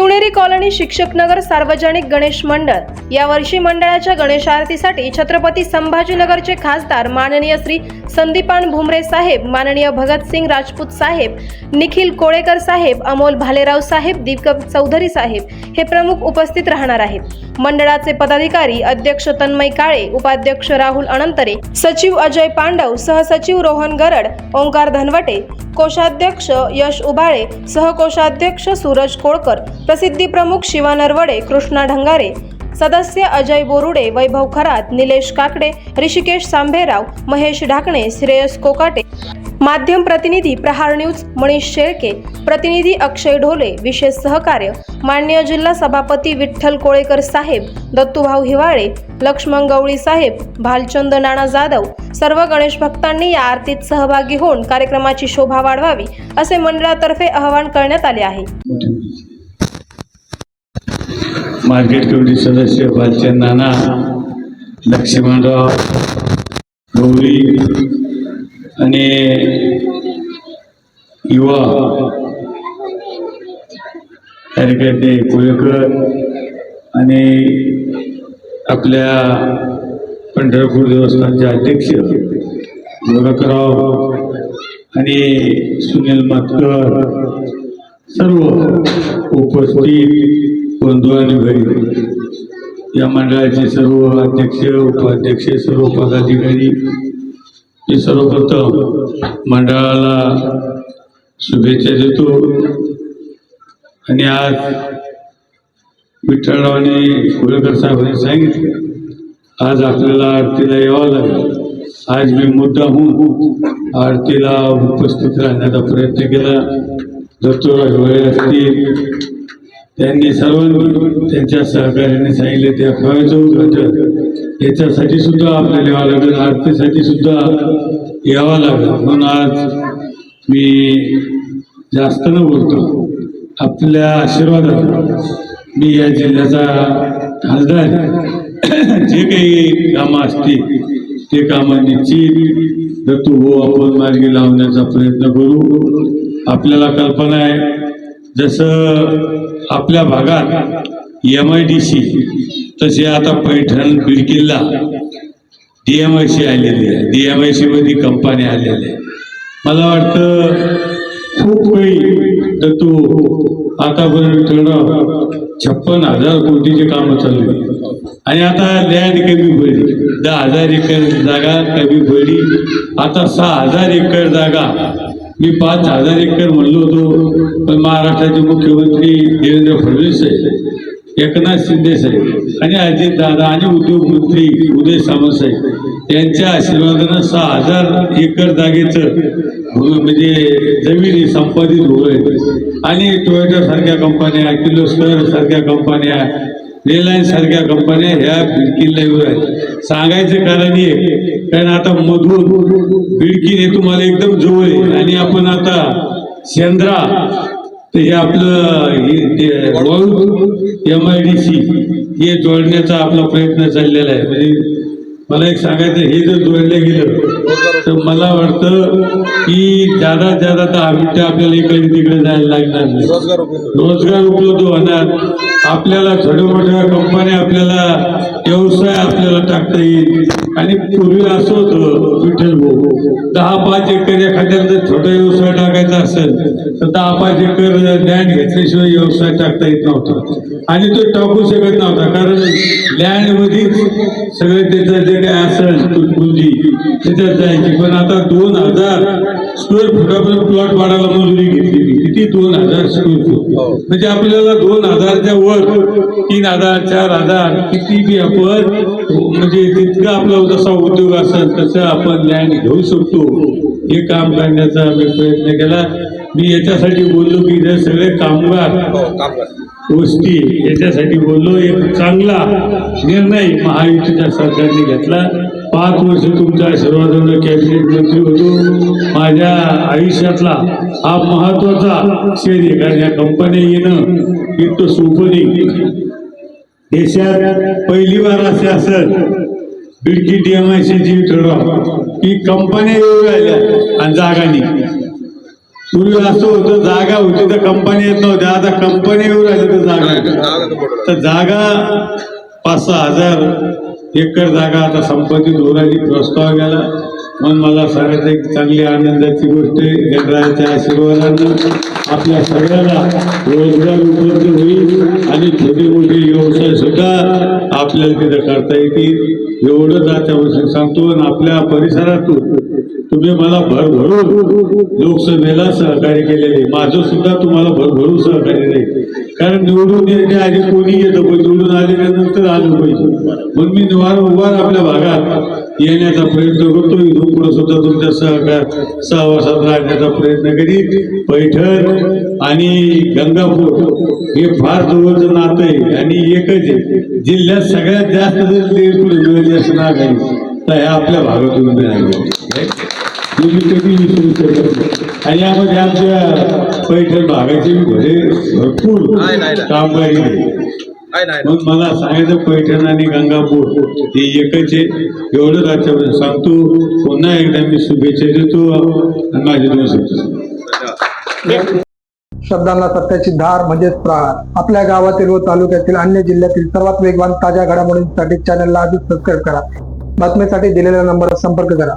Shivneri colony शिक्षक नगर सार्वजनिक गणेश मंडळ. यावर्षी मंडळाच्या गणेश आरतीसाठी छत्रपती संभाजीनगरचे खासदार माननीय श्री संदीपान भुमरे साहेब माननीय भगतसिंग राजपूत साहेब निखिल कोळेकर साहेब अमोल भालेराव साहेब दीपक चौधरी साहेब हे प्रमुख उपस्थित राहणार आहेत. मंडळाचे पदाधिकारी अध्यक्ष तन्मय काळे उपाध्यक्ष राहुल अनंतरे सचिव अजय पांडव सहसचिव रोहन गरड ओंकार धनवटे कोषाध्यक्ष यश उबाळे सहकोषाध्यक्ष सूरज कोळकर प्रसिद्धी प्रमुख शिवा नरवडे कृष्णा ढंगारे सदस्य अजय बोरुडे वैभव खरात निलेश काकडे ऋषिकेश सांभेराव महेश ढाकणे श्रेयस कोकाटे. माध्यम प्रतिनिधी प्रहार न्यूज मनीष शेळके. प्रतिनिधी अक्षय ढोले विशेष सहकार्य. मान्य जिल्हा सभापती विठ्ठल कोळेकर साहेब दत्तूभाऊ हिवाळे लक्ष्मण गवळी साहेब भालचंद नाना जाधव. सर्व गणेश भक्तांनी या आरतीत सहभागी होऊन कार्यक्रमाची शोभा वाढवावी असे मंडळातर्फे आवाहन करण्यात आले आहे. मार्केट कमिटी सदस्य भालचंद नाना लक्ष्मणराव गौरी आणि युवा कार्यकर्ते कोळेकर आणि आपल्या पंढरपूर देवस्थानचे अध्यक्ष गोरखराव आणि सुनील मातकर सर्व उपस्थित बंधू आणि या मंडळाचे सर्व अध्यक्ष उपाध्यक्ष सर्व पदाधिकारी मी सर्वप्रथम मंडळाला शुभेच्छा देतो. आणि आज विठ्ठलरावाने कोळेकर साहेबांनी सांगितलं आज आपल्याला आरतीला यावं लागेल. आज मी मुद्दा होऊन आरतीला उपस्थित राहण्याचा प्रयत्न केला. दत्तोरा हिवाळे असतील त्यांनी सर्व त्यांच्या सहकार्याने सांगितले त्या खवायचं होतं याच्यासाठी सुद्धा आपल्याला यावं लागेल आरतीसाठी सुद्धा यावं लागेल. म्हणून आज मी जास्त न बोलतो आपल्या आशीर्वादात मी या जिल्ह्याचा खासदार जे काही कामं असतील ते कामं निश्चित तर तू हो आपण मार्गी लावण्याचा प्रयत्न करू. आपल्याला कल्पना आहे जसं आपल्या भागात एम आय डी सी तसे आता Paithan बिडकिल्ला D M I C आलेली आहे. डी एम आय सीमध्ये कंपन्या आलेल्या आहे. मला वाटतं खूप काही दत्तू आतापर्यंत छप्पन हजार कोटीचे कामं चालू आहे आणि आता लँड कमी पडली दहा हजार एकर जागा कमी पडली आता सहा हजार एकर जागा मी पाच हजार एकर म्हणलो होतो पण महाराष्ट्राचे मुख्यमंत्री देवेंद्र फडणवीस साहेब एकनाथ शिंदे साहेब आणि अजित दादा आणि उद्योगमंत्री उदय सामंत साहेब यांच्या आशीर्वादानं सहा हजार एकर जागेचं म्हणजे जमिनी संपादित होत आणि टोयोटा सारख्या कंपन्या किर्लोस्कर सारख्या कंपन्या रिलायन्स सारख्या कंपन्या ह्या बिडकीला आहेत सांगायचं कारण हे कारण आता मधून बिडकीन हे तुम्हाला एकदम जवळ आहे. आणि आपण आता शेंद्रा तर हे आपलं एम आय डी सी हे जोडण्याचा आपला प्रयत्न चाललेला आहे. म्हणजे मला एक सांगायचं हे जर जोडलं गेलं तर मला वाटतं की ज्यादा ज्यादा दहा मिनिटं आपल्याला इकडे तिकडे जायला लागणार नाही. रोजगार उपलब्ध होणार. आपल्याला छोट्या मोठ्या कंपन्या आपल्याला व्यवसाय आपल्याला टाकता येईल. आणि पूर्वी असं होतं विठ्ठल भाऊ दहा पाच एकर एखाद्याला जर छोटा व्यवसाय टाकायचा असेल तर दहा पाच एकर लँड घेतल्याशिवाय व्यवसाय टाकता येत नव्हता. आणि तो टाकू शकत नव्हता. कारण लँडमध्येच सगळं त्याचं जे काय असेल तुटपुंजी त्याच्यात जायची. पण आता दोन हजार स्क्वेअर फुटापर्यंत प्लॉट वाढायला मंजुरी घेतलेली किती? दोन हजार स्क्वेअर फूट म्हणजे आपल्याला दोन हजारच्या वर तीन हजार चार हजार किती बी आपण म्हणजे तितका आपला जसा उद्योग असेल तसं आपण लँड घेऊ शकतो. हे काम करण्याचा मी प्रयत्न केला. मी याच्यासाठी बोललो की जे सगळे कामगार गोष्टी याच्यासाठी बोललो. एक चांगला निर्णय महायुतीच्या सरकारने घेतला. पाच वर्ष तुमच्या आशीर्वादानं कॅबिनेट मंत्री होतो. माझ्या आयुष्यातला हा महत्त्वाचा क्षण आहे कारण या कंपन्या येणं इतकं सोपं नाही. देशात पहिली बार असे असत बिडकी डी एम डीएमआयसी जी ठरवा. की कंपन्या येऊ राहिल्या आणि जागानी पूर्वी असं होतं जागा होती तर कंपनी येत नव्हत्या. आता कंपनी येऊ राहिली तर जागा तर जागा पाच सहा हजार एकर जागा आता संपत्ती धोरणाची प्रस्ताव गेला. पण मला सांगायचं एक चांगली आनंदाची गोष्ट आहे. गणरायाच्या आशीर्वादानं आपल्या सगळ्यांना रोजगार उपलब्ध होईल आणि छोटे मोठे व्यवसाय सुद्धा आपल्याला तिथं करता येतील. एवढंच आजच्या सांगतो आणि आपल्या परिसरातून तुम्ही मला भरभरून लोकसभेला सहकार्य केलेले माझं सुद्धा तुम्हाला भरभरून सहकार्य नाही कारण निवडून येते आधी कोणी येतं पण निवडून आल्यानंतर आलं पाहिजे. म्हणून मी वारंवार आपल्या भागात येण्याचा प्रयत्न करतो इथून पुढे सुद्धा तुमच्या सहकार सहवासात राहण्याचा प्रयत्न करीन पैठण आणि गंगापूर हे फार जवळचं नातं आहे आणि एकच आहे जिल्ह्यात सगळ्यात जास्त जर पुढे मिळाली असं ना काही तर हे आपल्या भागातून मिळाले तुम्ही कधी विसरू शकत. आणि यामध्ये आमच्या पैठण भागाचे भरे भरपूर. कामगारी आहे. आहे मग मला सांगायचं पैठण आणि गंगापूर हे एकच आहे. एवढं राज्यामध्ये सांगतो पुन्हा एकदा मी शुभेच्छा देतो आणि माझे दोन शब्द शब्दांना सत्याची धार म्हणजेच प्रहार आपल्या गावातील व तालुक्यातील अन्य जिल्ह्यातील सर्वात वेगवान ताज्या घडामोडींसाठी चॅनलला आजच सबस्क्राईब करा. बातमीसाठी दिलेल्या नंबरवर संपर्क करा.